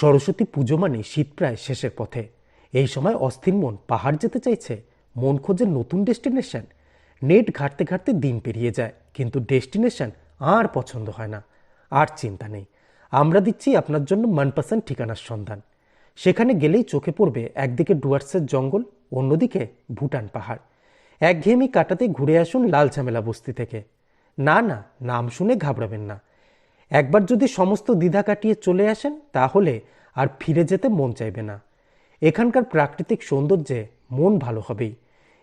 সরস্বতী পুজো মানে শীত প্রায় শেষের পথে। এই সময় অস্থির মন পাহাড় যেতে চাইছে, মন খোঁজে নতুন ডেস্টিনেশন। নেট ঘাটতে ঘাটতে দিন পেরিয়ে যায়, কিন্তু ডেস্টিনেশন আর পছন্দ হয় না। আর চিন্তা নেই, আমরা দিচ্ছি আপনার জন্য মনপসন্দ ঠিকানার সন্ধান। সেখানে গেলেই চোখে পড়বে একদিকে ডুয়ার্সের জঙ্গল, অন্যদিকে ভুটান পাহাড়। একঘেয়েমি কাটাতে ঘুরে আসুন লাল ঝামেলা বস্তি থেকে। না না, নাম শুনে ঘাবড়াবেন না। একবার যদি সমস্ত দ্বিধা কাটিয়ে চলে আসেন, তাহলে আর ফিরে যেতে মন চাইবে না। এখানকার প্রাকৃতিক সৌন্দর্যে মন ভালো হবেই।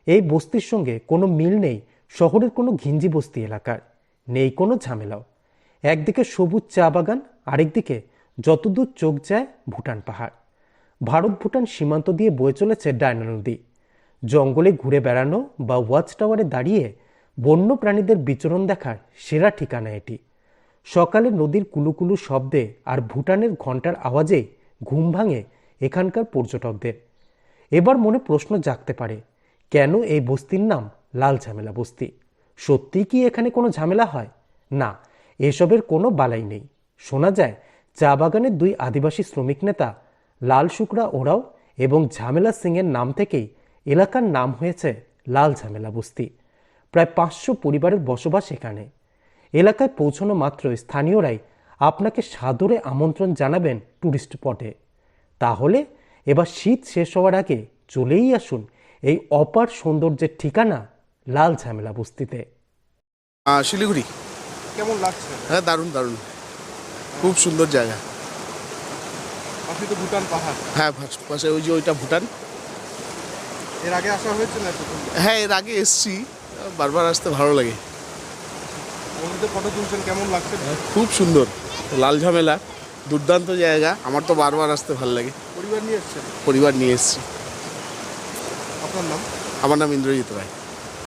এই বস্তির সঙ্গে কোনো মিল নেই শহরের কোনো ঘিঞ্জি বস্তি এলাকার। নেই কোনো ঝামেলাও। একদিকে সবুজ চা বাগান, আরেকদিকে যতদূর চোখ যায় ভুটান পাহাড়। ভারত ভুটান সীমান্ত দিয়ে বয়ে চলেছে ডায়না নদী। জঙ্গলে ঘুরে বেড়ানো বা ওয়াচ টাওয়ারে দাঁড়িয়ে বন্য প্রাণীদের বিচরণ দেখার সেরা ঠিকানা এটি। সকালে নদীর কুলুকুলু শব্দে আর ভুটানের ঘণ্টার আওয়াজে ঘুম ভাঙে এখানকার পর্যটকদের। এবার মনে প্রশ্ন জাগতে পারে, কেন এই বস্তির নাম লাল ঝামেলা বস্তি? সত্যিই কি এখানে কোনো ঝামেলা হয়? না, এসবের কোনো বালাই নেই। শোনা যায়, চা বাগানের দুই আদিবাসী শ্রমিক নেতা, লাল শুকরা ওরাও এবং ঝামেলা সিংয়ের নাম থেকেই এলাকার নাম হয়েছে লাল ঝামেলা বস্তি। প্রায় পাঁচশো পরিবারের বসবাস এখানে। এলাকায় পৌঁছানো মাত্র স্থানীয়রাই আপনাকে সাদরে আমন্ত্রণ জানাবেন ট্যুরিস্ট স্পটে। তাহলে এবার শীত শেষ হওয়ার আগে চলেই আসুন এই অপার সৌন্দর্যের ঠিকানা লাল ঝামেলা বস্তিতে। শিলিগুড়ি। কেমন লাগছে? হ্যাঁ দারুণ দারুণ। খুব সুন্দর জায়গা। পাশে তো ভুটান পাহাড়। হ্যাঁ পাশ- পাশে ওই যে ওইটা ভুটান। এর আগে আসা হয়েছে না হ্যাঁ এর আগে এসছি। বারবার আসতে ভালো লাগে। ফটো তুলছেন কেমন লাগছে? খুব সুন্দর লাল ঝামেলা দুর্দান্ত জায়গা আমার তো বারবার আসতে ভালো লাগে। পরিবার নিয়ে এসছেন? পরিবার নিয়ে এসছি। আপনার নাম? আমার নাম ইন্দ্রজিৎ রায়।